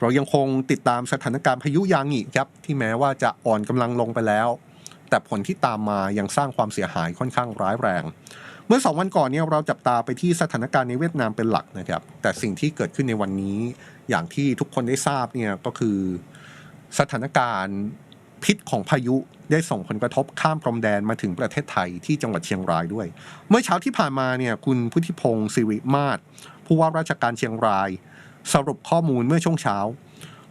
เรายังคงติดตามสถานการณ์พายุยางิครับที่แม้ว่าจะอ่อนกำลังลงไปแล้ว แต่ผลที่ตามมายังสร้างความเสียหายค่อนข้างร้ายแรง เมื่อสองวันก่อนเนี่ยเราจับตาไปที่สถานการณ์ในเวียดนามเป็นหลักนะครับแต่สิ่งที่เกิดขึ้นในวันนี้ อย่างที่ทุกคนได้ทราบเนี่ยก็คือสถานการณ์พิษของพายุได้ส่งผลกระทบข้ามพรมแดนมาถึงประเทศไทยที่จังหวัดเชียงรายด้วย เมื่อเช้าที่ผ่านมาเนี่ยคุณพุทธิพงศ์สิริมาศผู้ว่าราชการเชียงราย สรุปข้อมูลเมื่อช่วงเช้า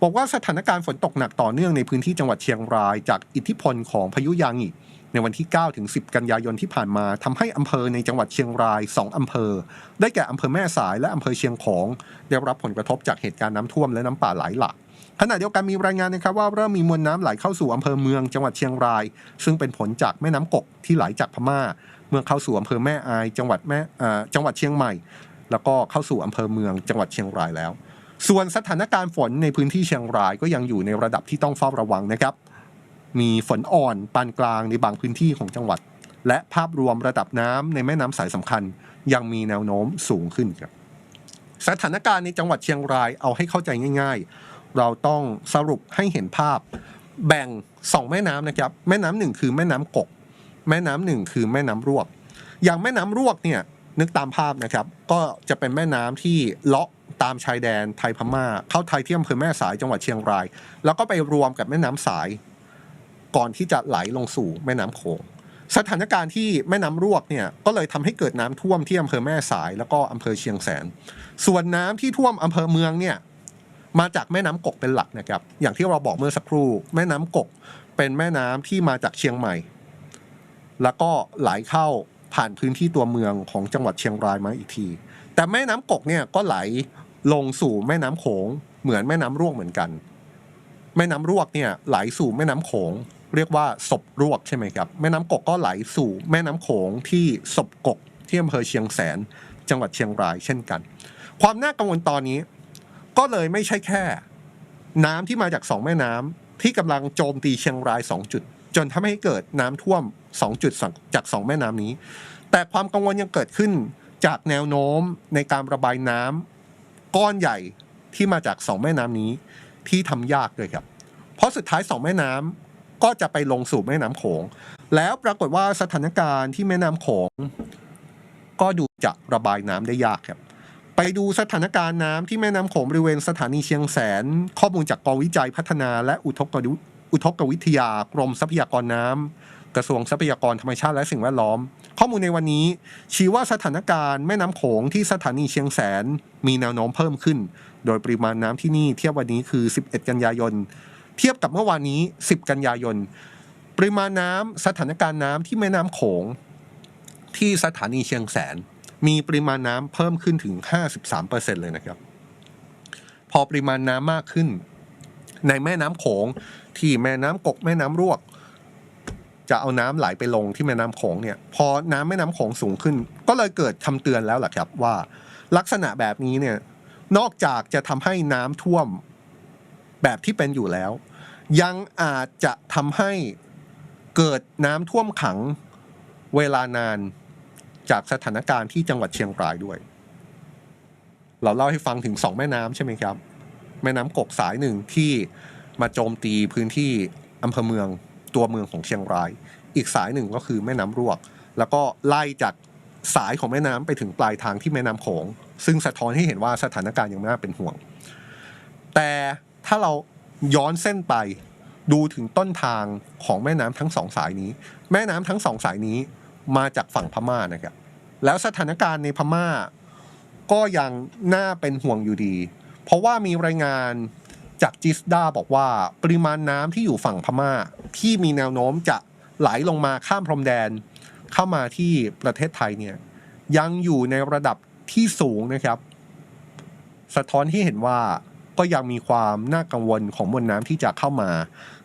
บอกว่าสถานการณ์ฝนตกหนักต่อเนื่องในพื้นที่จังหวัดเชียงราย จากอิทธิพลของพายุยางิในวันที่ 9 ถึง 10 กันยายนที่ผ่านมาทำให้อำเภอในจังหวัดเชียงราย 2อำเภอ ได้แก่อำเภอแม่สายและอำเภอเชียงของ ได้รับผลกระทบจากเหตุการณ์น้ำท่วมและน้ำป่าไหลหลากขณะเดียวกันมีรายงานนะครับว่าเริ่มมีมวลน้ำไหลเข้าสู่อำเภอเมืองจังหวัดเชียงราย ซึ่งเป็นผลจากแม่น้ำกกที่ไหลจากพม่า เมื่อเข้าสู่อำเภอแม่อายจังหวัดแม่จังหวัดเชียงใหม่ แล้วก็เข้าสู่อำเภอเมืองจังหวัดเชียงรายแล้ว ส่วนสถานการณ์ฝนในพื้นที่เชียงรายก็ยังอยู่ในระดับที่ต้องเฝ้าระวังนะครับ มีฝนอ่อนปานกลางในบางพื้นที่ของจังหวัด และภาพรวมระดับน้ำในแม่น้ำสายสำคัญ ยังมีแนวโน้มสูงขึ้นครับสถานการณ์ในจังหวัดเชียงรายเอาให้เข้าใจง่าย ๆ เราต้องสรุปให้เห็นภาพ แบ่งสองแม่น้ำนะครับ แม่น้ำหนึ่งคือแม่น้ำกก แม่น้ำหนึ่งคือแม่น้ำรวก อย่างแม่น้ำรวกเนี่ย นึกตามภาพนะครับ ก็จะเป็นแม่น้ำที่เลาะตามชายแดนไทยพม่า เข้าไทยที่อำเภอแม่สายจังหวัดเชียงราย แล้วก็ไปรวมกับแม่น้ำสาย ก่อนที่จะไหลลงสู่แม่น้ำโขงสถานการณ์ที่แม่น้ำรวกเนี่ยก็เลยทำให้เกิดน้ำท่วมที่อำเภอแม่สาย แล้วก็อำเภอเชียงแสน ส่วนน้ำที่ท่วมอำเภอเมืองเนี่ยมาจากแม่น้ำกกเป็นหลักนะครับ อย่างที่เราบอกเมื่อสักครู่ แม่น้ำกกเป็นแม่น้ำที่มาจากเชียงใหม่ แล้วก็ไหลเข้า ผ่านพื้นที่ตัวเมืองของจังหวัดเชียงรายมาอีกที แต่แม่น้ำกกเนี่ยก็ไหลลงสู่แม่น้ำโขงเหมือนแม่น้ำรวกเหมือนกัน แม่น้ำรวกเนี่ยไหลสู่แม่น้ำโขง เรียกว่าศพรวกใช่ไหมครับ แม่น้ำกกก็ไหลสู่แม่น้ำโขงที่ศพกกที่อำเภอเชียงแสน จังหวัดเชียงรายเช่นกัน ความน่ากังวลตอนนี้ ก็เลยไม่ใช่แค่ น้ำที่มาจากสองแม่น้ำที่กำลังโจมตีเชียงรายสองจุด นทำให้เกิดน้ำท่วมสองจุดจากสองแม่น้ำนี้ แต่ความกังวลยังเกิดขึ้นจากแนวโน้มในการระบายน้ำก้อนใหญ่ที่มาจากสองแม่น้ำนี้ที่ทำยากเลยครับ เพราะสุดท้ายสองแม่น้ำก็จะไปลงสู่แม่น้ำโขง แล้วปรากฏว่าสถานการณ์ที่แม่น้ำโขง ก็ดูจะระบายน้ำได้ยากครับไปดูสถานการณ์น้ำที่แม่น้ำโขงบริเวณสถานีเชียงแสน ข้อมูลจากกองวิจัยพัฒนาและอุทก อุทกวิทยากรมทรัพยากรน้ำกระทรวงทรัพยากรธรรมชาติและสิ่งแวดล้อม ข้อมูลในวันนี้ ชี้ว่าสถานการณ์แม่น้ำโขงที่สถานีเชียงแสน มีแนวโน้มเพิ่มขึ้น โดยปริมาณน้ำที่นี่เทียบวันนี้คือ 11 กันยายน เทียบกับเมื่อวานนี้ 10 กันยายน ปริมาณน้ำสถานการณ์น้ำที่แม่น้ำโขง ที่สถานีเชียงแสน มีปริมาณน้ำเพิ่มขึ้นถึง 53%เลยนะครับ พอปริมาณน้ำมากขึ้น ในแม่น้ำโขงที่แม่น้ำกกแม่น้ำรวก จะเอาน้ำไหลไปลงที่แม่น้ำโขงเนี่ยพอน้ำแม่น้ำโขงสูงขึ้น ก็เลยเกิดคำเตือนแล้วล่ะครับว่า ลักษณะแบบนี้เนี่ยนอกจากจะทำให้น้ำท่วมแบบที่เป็นอยู่แล้ว ยังอาจจะทำให้เกิดน้ำท่วมขังเวลานานจากสถานการณ์ที่จังหวัดเชียงรายด้วย เราเล่าให้ฟังถึงสองแม่น้ำใช่ไหมครับ แม่น้ำกกสายหนึ่งที่มาโจมตีพื้นที่อำเภอเมืองตัวเมืองของเชียงราย อีกสายหนึ่งก็คือแม่น้ำรวก แล้วก็ไล่จากสายของแม่น้ำไปถึงปลายทางที่แม่น้ำโขง ซึ่งสะท้อนให้เห็นว่าสถานการณ์ยังน่าเป็นห่วง แต่ถ้าเราย้อนเส้นไปดูถึงต้นทางของแม่น้ำทั้งสองสายนี้ แม่น้ำทั้งสองสายนี้มาจากฝั่งพม่านะครับ แล้วสถานการณ์ในพม่าก็ยังน่าเป็นห่วงอยู่ดี เพราะว่ามีรายงานจากจิสดาบอกว่าปริมาณน้ำที่อยู่ฝั่งพม่า ที่มีแนวโน้มจะไหลลงมาข้ามพรมแดน เข้ามาที่ประเทศไทยเนี่ยยังอยู่ในระดับที่สูงนะครับ สะท้อนให้เห็นว่าก็ยังมีความน่ากังวลของมวลน้ำที่จะเข้ามา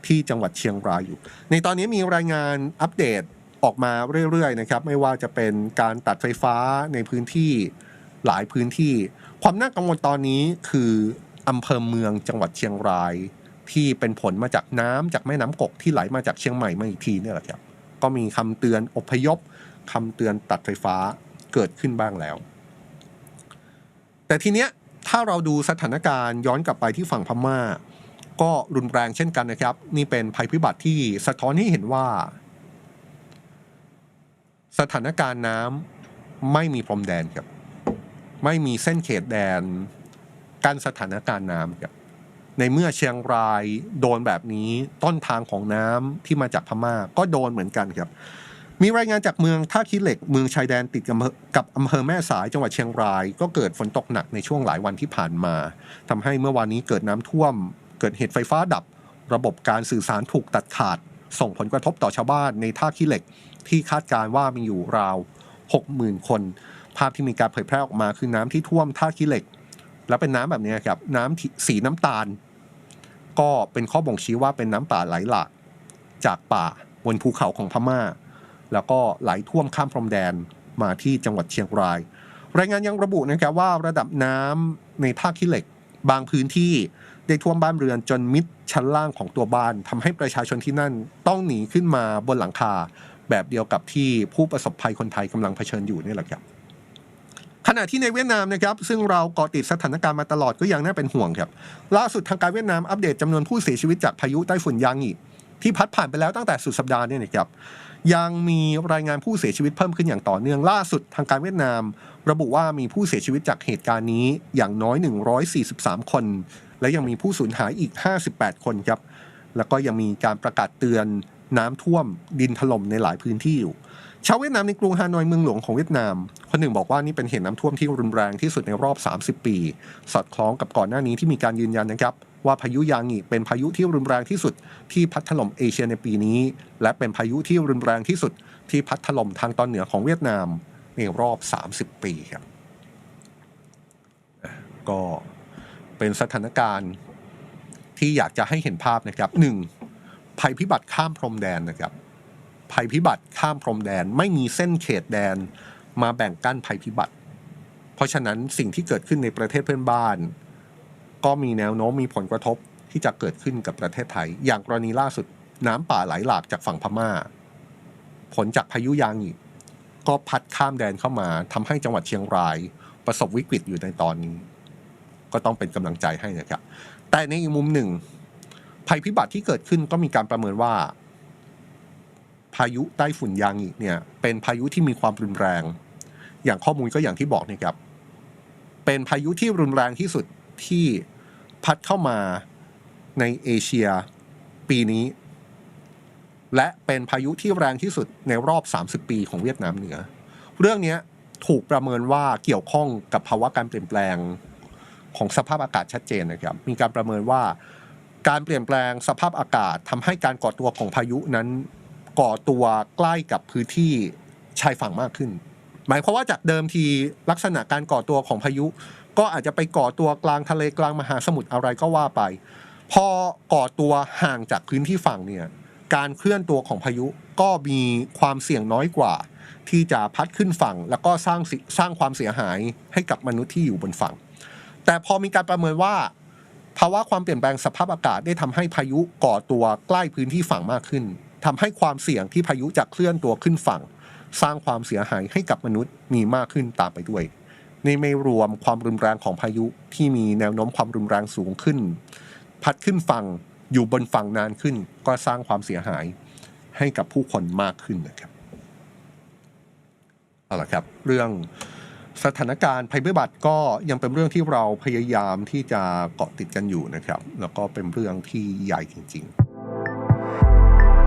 ที่จังหวัดเชียงรายอยู่ ในตอนนี้มีรายงานอัปเดตออกมาเรื่อยๆนะครับ ไม่ว่าจะเป็นการตัดไฟฟ้าในพื้นที่ หลายพื้นที่ ความน่ากังวลตอนนี้คืออำเภอเมืองจังหวัดเชียงราย ที่เป็นผลมาจากน้ำจากแม่น้ำกกที่ไหลมาจากเชียงใหม่มาอีกทีเนี่ยแหละครับก็มีคำเตือนอพยพคำเตือนตัดไฟฟ้าเกิดขึ้นบ้างแล้ว แต่ทีเนี้ยถ้าเราดูสถานการณ์ย้อนกลับไปที่ฝั่งพม่า ก็รุนแรงเช่นกันนะครับ นี่เป็นภัยพิบัติที่สะท้อนให้เห็นว่า สถานการณ์น้ำไม่มีพรมแดนครับ ไม่มีเส้นเขตแดนกั้นสถานการณ์น้ำครับในเมื่อเชียงรายโดนแบบนี้ต้นทางของน้ำที่มาจากพม่าก็โดนเหมือนกันครับ มีรายงานจากเมืองท่าขี้เหล็กเมืองชายแดนติดกับอำเภอกับอำเภอแม่สายจังหวัดเชียงราย ก็เกิดฝนตกหนักในช่วงหลายวันที่ผ่านมาทำให้เมื่อวานนี้เกิดน้ำท่วม เกิดเหตุไฟฟ้าดับ ระบบการสื่อสารถูกตัดขาด ส่งผลกระทบต่อชาวบ้านในท่าขี้เหล็กที่คาดการว่ามีอยู่ราว 60,000 คน ภาพที่มีการเผยแพร่ออกมาคือน้ำที่ท่วมท่าขี้เหล็ก แล้วเป็นน้ำแบบนี้ครับน้ำที่สีน้ำตาล ก็เป็นข้อบ่งชี้ว่าเป็นน้ำป่าไหลหลากจากป่าบนภูเขาของพม่า แล้วก็ไหลท่วมข้ามพรมแดนมาที่จังหวัดเชียงราย รายงานยังระบุนะครับว่าระดับน้ำในท่าขี้เหล็ก บางพื้นที่ได้ท่วมบ้านเรือนจนมิดชั้นล่างของตัวบ้านทำให้ประชาชนที่นั่นต้องหนีขึ้นมาบนหลังคา แบบเดียวกับที่ผู้ประสบภัยคนไทยกำลังเผชิญอยู่นี่แหละครับ ณะที่ในเวียดนามนะครับซึ่งเราเกาะติดสถานการณ์มาตลอดก็ยังน่าเป็นห่วงครับล่าสุดทางการเวียดนามอัปเดตจำนวนผู้เสียชีวิตจากพายุไต้ฝุ่นยางอีที่พัดผ่านไปแล้วตั้งแต่สุดสัปดาห์เนี่ยนะครับยังมีรายงานผู้เสียชีวิตเพิ่มขึ้นอย่างต่อเนื่องล่าสุดทางการเวียดนาม ระบุว่ามีผู้เสียชีวิตจากเหตุการณ์นี้อย่างน้อย 143 คน และยังมีผู้สูญหายอีก 58 คนครับแล้วก็ยังมีการประกาศเตือนน้ำท่วมดินถล่มในหลายพื้นที่อยู่ ชาวเวียดนามในกรุงฮานอยเมืองหลวงของเวียดนาม คนหนึ่งบอกว่านี่เป็นเหตุน้ำท่วมที่รุนแรงที่สุดในรอบ 30 ปี สอดคล้องกับก่อนหน้านี้ที่มีการยืนยันนะครับ ว่าพายุยางิเป็นพายุที่รุนแรงที่สุดที่พัดถล่มเอเชียในปีนี้ และเป็นพายุที่รุนแรงที่สุดที่พัดถล่มทางตอนเหนือของเวียดนามในรอบ 30 ปีครับก็เป็นสถานการณ์ที่อยากจะให้เห็นภาพนะครับหนึ่งภัยพิบัติข้ามพรมแดนนะครับ ภัยพิบัติข้ามพรมแดนไม่มีเส้นเขตแดนมาแบ่งกั้นภัยพิบัติ เพราะฉะนั้นสิ่งที่เกิดขึ้นในประเทศเพื่อนบ้าน ก็มีแนวโน้มมีผลกระทบที่จะเกิดขึ้นกับประเทศไทย อย่างกรณีล่าสุดน้ำป่าไหลหลากจากฝั่งพม่า ผลจากพายุยางอีกก็พัดข้ามแดนเข้ามาทำให้จังหวัดเชียงราย ประสบวิกฤตอยู่ในตอนนี้ ก็ต้องเป็นกำลังใจให้นะครับ แต่ในอีกมุมหนึ่ง ภัยพิบัติที่เกิดขึ้นก็มีการประเมินว่า พายุใต้ฝุ่นยางอีกเนี่ยเป็นพายุที่มีความรุนแรง อย่างข้อมูลก็อย่างที่บอกนี่ครับ เป็นพายุที่รุนแรงที่สุดที่พัดเข้ามาในเอเชียปีนี้ และเป็นพายุที่แรงที่สุดในรอบ 30 ปีของเวียดนามเหนือ เรื่องนี้ถูกประเมินว่าเกี่ยวข้องกับภาวะการเปลี่ยนแปลงของสภาพอากาศชัดเจนนะครับ มีการประเมินว่าการเปลี่ยนแปลงสภาพอากาศทำให้การก่อตัวของพายุนั้น ก่อตัวใกล้กับพื้นที่ชายฝั่งมากขึ้น หมายความว่าจากเดิมทีลักษณะการก่อตัวของพายุ ก็อาจจะไปก่อตัวกลางทะเลกลางมหาสมุทรอะไรก็ว่าไป พอก่อตัวห่างจากพื้นที่ฝั่งเนี่ยการเคลื่อนตัวของพายุก็มีความเสี่ยงน้อยกว่า ที่จะพัดขึ้นฝั่ง แล้วก็สร้างสร้างความเสียหายให้กับมนุษย์ที่อยู่บนฝั่ง แต่พอมีการประเมินว่าภาวะความเปลี่ยนแปลงสภาพอากาศได้ทำให้พายุก่อตัวใกล้พื้นที่ฝั่งมากขึ้น ทำให้ความเสี่ยงที่พายุจะเคลื่อนตัวขึ้นฝั่ง สร้างความเสียหายให้กับมนุษย์มีมากขึ้นตามไปด้วย นี่ไม่รวมความรุนแรงของพายุที่มีแนวโน้มความรุนแรงสูงขึ้น พัดขึ้นฝั่งอยู่บนฝั่งนานขึ้น ก็สร้างความเสียหายให้กับผู้คนมากขึ้นนะครับเอาละครับเรื่องสถานการณ์ภัยพิบัติก็ยังเป็นเรื่องที่เราพยายามที่จะเกาะติดกันอยู่นะครับ แล้วก็เป็นเรื่องที่ใหญ่จริง ๆ